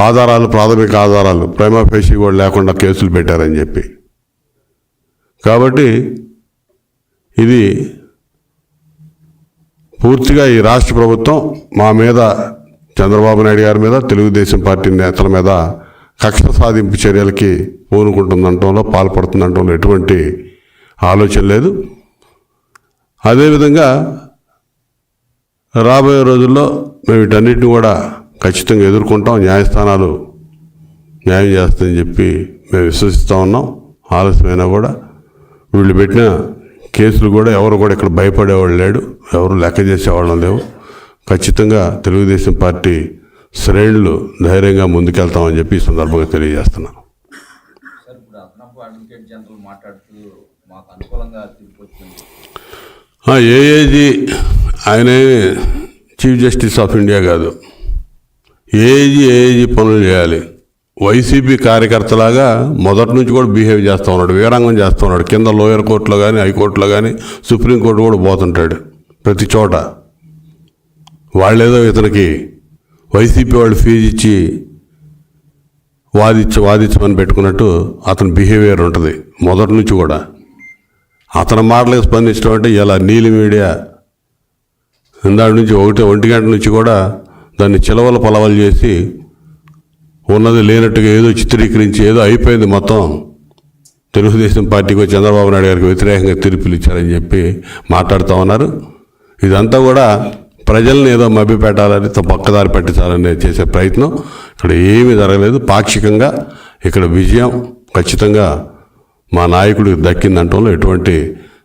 ఆధారాలు ప్రాథమిక ఆధారాలు ప్రేమపేషి కూడా లేకుండా కేసులు పెట్టారని చెప్పి. కాబట్టి ఇది పూర్తిగా ఈ రాష్ట్ర ప్రభుత్వం మా మీద చంద్రబాబు నాయుడు గారి మీద తెలుగుదేశం పార్టీ నేతల మీద కక్ష సాధింపు చర్యలకి పూనుకుంటుందంటంలో పాల్పడుతుందంటంలో ఎటువంటి ఆలోచన లేదు. అదేవిధంగా రాబోయే రోజుల్లో మేము వీటన్నిటిని కూడా ఖచ్చితంగా ఎదుర్కొంటాం. న్యాయస్థానాలు న్యాయం చేస్తాయని చెప్పి మేము విశ్వసిస్తూ ఉన్నాం. ఆలస్యమైనా కూడా వీళ్ళు పెట్టిన కేసులు కూడా ఎవరు కూడా ఇక్కడ భయపడేవాళ్ళు లేడు. ఎవరు లెక్క చేసేవాళ్ళం లేవు. ఖచ్చితంగా తెలుగుదేశం పార్టీ శ్రేణులు ధైర్యంగా ముందుకెళ్తామని చెప్పి ఈ సందర్భంగా తెలియజేస్తున్నాను. ఏఏజీ ఆయనే చీఫ్ జస్టిస్ ఆఫ్ ఇండియా కాదు. ఏది ఏది పనులు చేయాలి? వైసీపీ కార్యకర్తలాగా మొదటి నుంచి కూడా బిహేవ్ చేస్తూ ఉన్నాడు వీరంగం చేస్తూ ఉన్నాడు. కింద లోయర్ కోర్టులో కానీ హైకోర్టులో కానీ సుప్రీంకోర్టు కూడా పోతుంటాడు ప్రతి చోట. వాళ్ళేదో ఇతనికి వైసీపీ వాళ్ళు ఫీజు ఇచ్చి వాదించి వాదించమని పెట్టుకున్నట్టు అతని బిహేవియర్ ఉంటుంది మొదటి నుంచి కూడా. అతని మాటలకు స్పందించడం అంటే ఇలా నీలి మీడియా. ఇందాడి నుంచి ఒకటి ఒంటి గంట నుంచి కూడా దాన్ని చిలవలు పొలవలు చేసి ఉన్నది లేనట్టుగా ఏదో చిత్రీకరించి ఏదో అయిపోయింది మొత్తం. తెలుగుదేశం పార్టీకి చంద్రబాబు నాయుడు గారికి వ్యతిరేకంగా తీర్పులు ఇచ్చారని చెప్పి మాట్లాడుతూ ఉన్నారు. ఇదంతా కూడా ప్రజల్ని ఏదో మభ్యపెట్టాలని తమ పక్కదారి పెట్టించాలని చేసే ప్రయత్నం. ఇక్కడ ఏమీ జరగలేదు. పాక్షికంగా ఇక్కడ విజయం ఖచ్చితంగా మా నాయకుడికి దక్కిందంటంలో ఎటువంటి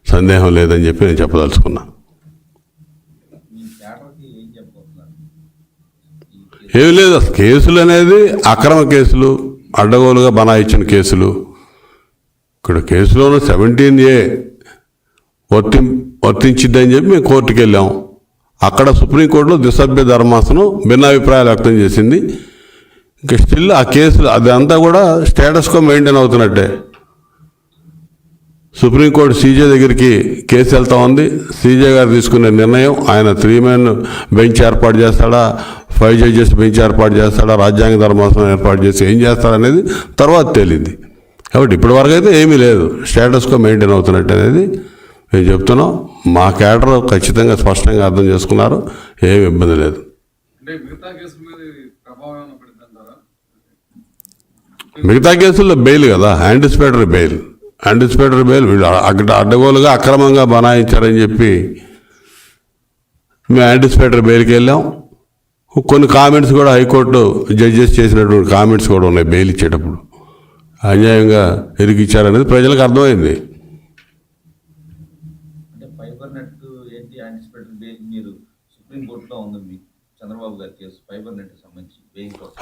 సందేహం లేదని చెప్పి నేను చెప్పదలుచుకున్నాను ఏం ఏమి లేదు కేసులు అనేది అక్రమ కేసులు అడ్డగోలుగా బనాయించిన కేసులు. ఇక్కడ కేసులోనూ సెవెంటీన్ ఏ వర్తి వర్తించిద్దని చెప్పి మేము కోర్టుకు వెళ్ళాం. అక్కడ సుప్రీంకోర్టులో దిసభ్య ధర్మాసనం భిన్నాభిప్రాయాలు వ్యక్తం చేసింది. ఇంకా స్టిల్ ఆ కేసులు అదంతా కూడా స్టేటస్కో మెయింటైన్ అవుతున్నట్టే. సుప్రీంకోర్టు సీజే దగ్గరికి కేసు వెళ్తా ఉంది. సీజే గారు తీసుకునే నిర్ణయం ఆయన త్రీ మెన్ బెంచ్ ఏర్పాటు చేస్తాడా? ఫైవ్ జడ్జెస్ బెంచ్ ఏర్పాటు చేస్తాడా? రాజ్యాంగ ధర్మాసనం ఏర్పాటు చేసి ఏం చేస్తాడనేది తర్వాత తేలింది. కాబట్టి ఇప్పటి వరకు అయితే ఏమీ లేదు. స్టేటస్కో మెయింటైన్ అవుతున్నట్టు అనేది మేము చెప్తున్నాం. మా క్యాడర్ ఖచ్చితంగా స్పష్టంగా అర్థం చేసుకున్నారు. ఏమి ఇబ్బంది లేదు. మిగతా కేసుల్లో బెయిల్ కదా. Anticipatory bail. యాంటిసిపేటరీ బెయిల్ వీళ్ళు అక్కడ అడ్డగోలుగా అక్రమంగా బనాయించారని చెప్పి మేము యాంటిసిపేటరీ బెయిల్కి వెళ్ళాం. కొన్ని కామెంట్స్ కూడా హైకోర్టు జడ్జెస్ చేసినటువంటి కామెంట్స్ కూడా ఉన్నాయి బెయిల్ ఇచ్చేటప్పుడు. అన్యాయంగా ఇరికిచ్చారనేది ప్రజలకు అర్థమైంది.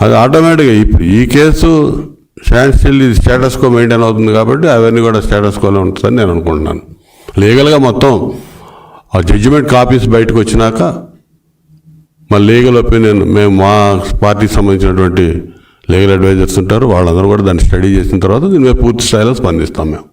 అది ఆటోమేటిక్గా ఇప్పుడు ఈ కేసు స్టాండ్ స్టిల్ ఇది స్టేటస్ కో మెయింటైన్ అవుతుంది కాబట్టి అవన్నీ కూడా స్టేటస్ కోలో ఉంటుందని నేను అనుకుంటున్నాను. లీగల్గా మొత్తం ఆ జడ్జిమెంట్ కాపీస్ బయటకు వచ్చినాక మా లీగల్ ఒపీనియన్ మేము మా పార్టీకి సంబంధించినటువంటి లీగల్ అడ్వైజర్స్ ఉంటారు వాళ్ళందరూ కూడా దాన్ని స్టడీ చేసిన తర్వాత దీని మీద పూర్తి స్థాయిలో స్పందిస్తాం మేము.